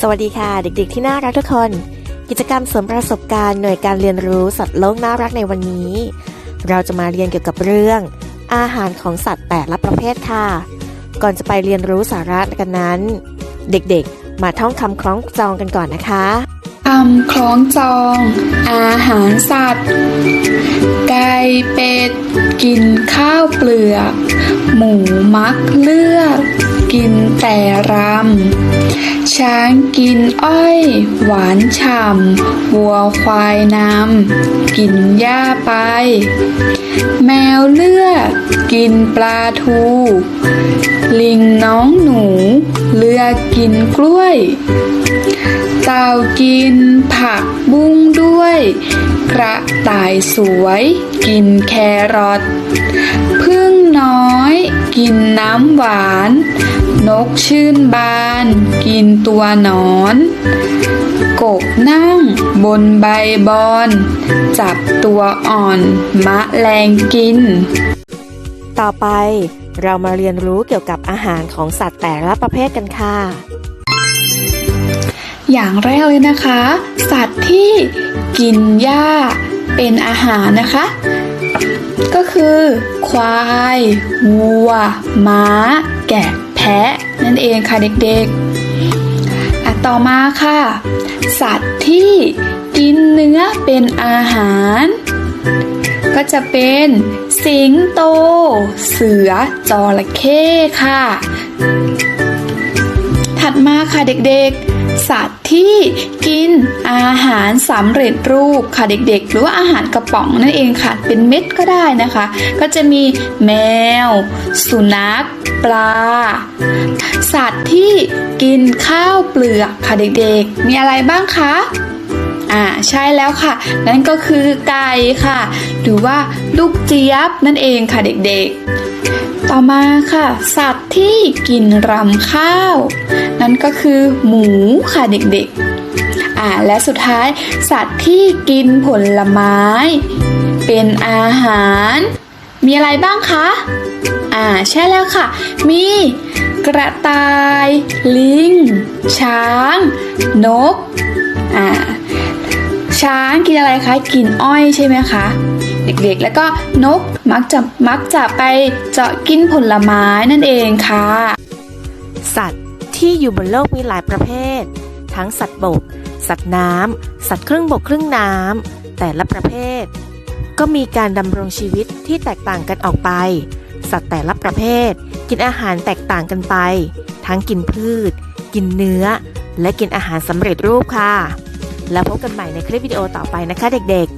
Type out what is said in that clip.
สวัสดีค่ะเด็กๆที่น่ารักทุกคน กิจกรรมเสริมประสบการณ์หน่วยการเรียนรู้สัตว์โลกน่ารักในวันนี้ เราจะมาเรียนเกี่ยวกับเรื่อง อาหารของสัตว์แต่ละประเภทค่ะ ก่อนจะไปเรียนรู้สาระกันนั้น เด็กๆ มาท่องคำคล้องจองกันก่อนนะคะคำคล้องจอง อาหารสัตว์ ไก่เป็ด กินข้าวเปลือก หมูมักเลือก กินแต่รำ ช้างกินอ้อย หวานฉ่ำวัวควายน้ำกินหญ้าไป แมวเลือก กินปลาทู ลิงน้องหนู เลือกกินกล้วย เต่ากินผักบุ้งด้วย กระต่ายสวย กินแครอทพึ่งน้อย กินน้ำหวาน นกชื่นบาน กินตัวหนอน กบนั่งบนใบบอน จับตัวอ่อน มะแรงกิน ต่อไปเรามาเรียนรู้เกี่ยวกับอาหารของสัตว์แต่ละประเภทกันค่ะ อย่างแรกเลยนะคะ สัตว์ที่กินหญ้าเป็นอาหารนะคะ ก็คือ ควาย วัว ม้า แกะ แพะนั่นเองค่ะเด็กๆอะต่อมาค่ะ สัตว์ที่กินเนื้อเป็นอาหาร ก็จะเป็นสิงโต เสือจระเข้ค่ะ ค่ะเด็กๆ สัตว์ที่กินอาหารสำเร็จรูปค่ะเด็กๆ หรือว่าอาหารกระป๋องนั่นเองค่ะ เป็นเม็ดก็ได้นะคะ ก็จะมีแมว สุนัข ปลา สัตว์ที่กินข้าวเปลือกค่ะเด็กๆ มีอะไรบ้างคะอ่าใช่แล้วค่ะ นั่นก็คือไก่ค่ะ หรือว่าลูกเจี๊ยบนั่นเองค่ะเด็กๆ ต่อมาค่ะ สัตว์ที่กินรำข้าว นั่นก็คือหมูค่ะเด็กๆ อ่าและสุดท้ายสัตว์ที่กินผลไม้ เป็นอาหาร มีอะไรบ้างคะอ่าใช่แล้วค่ะ มีกระต่าย ลิง ช้าง นกอ่าช้างกินอะไรคะ กินอ้อยใช่ไหมคะ เด็กๆ แล้วก็นกมักจะมักจะไปเจาะกินผลไม้นั่นเองค่ะ สัตว์ที่อยู่บนโลกมีหลายประเภท ทั้งสัตว์บก สัตว์น้ำ สัตว์ครึ่งบกครึ่งน้ำ แต่ละประเภท ก็มีการดำรงชีวิตที่แตกต่างกันออกไป สัตว์แต่ละประเภท กินอาหารแตกต่างกันไป ทั้งกินพืช กินเนื้อ และกินอาหารสำเร็จรูปค่ะ แล้วพบกันใหม่ในคลิปวิดีโอต่อไปนะคะเด็กๆ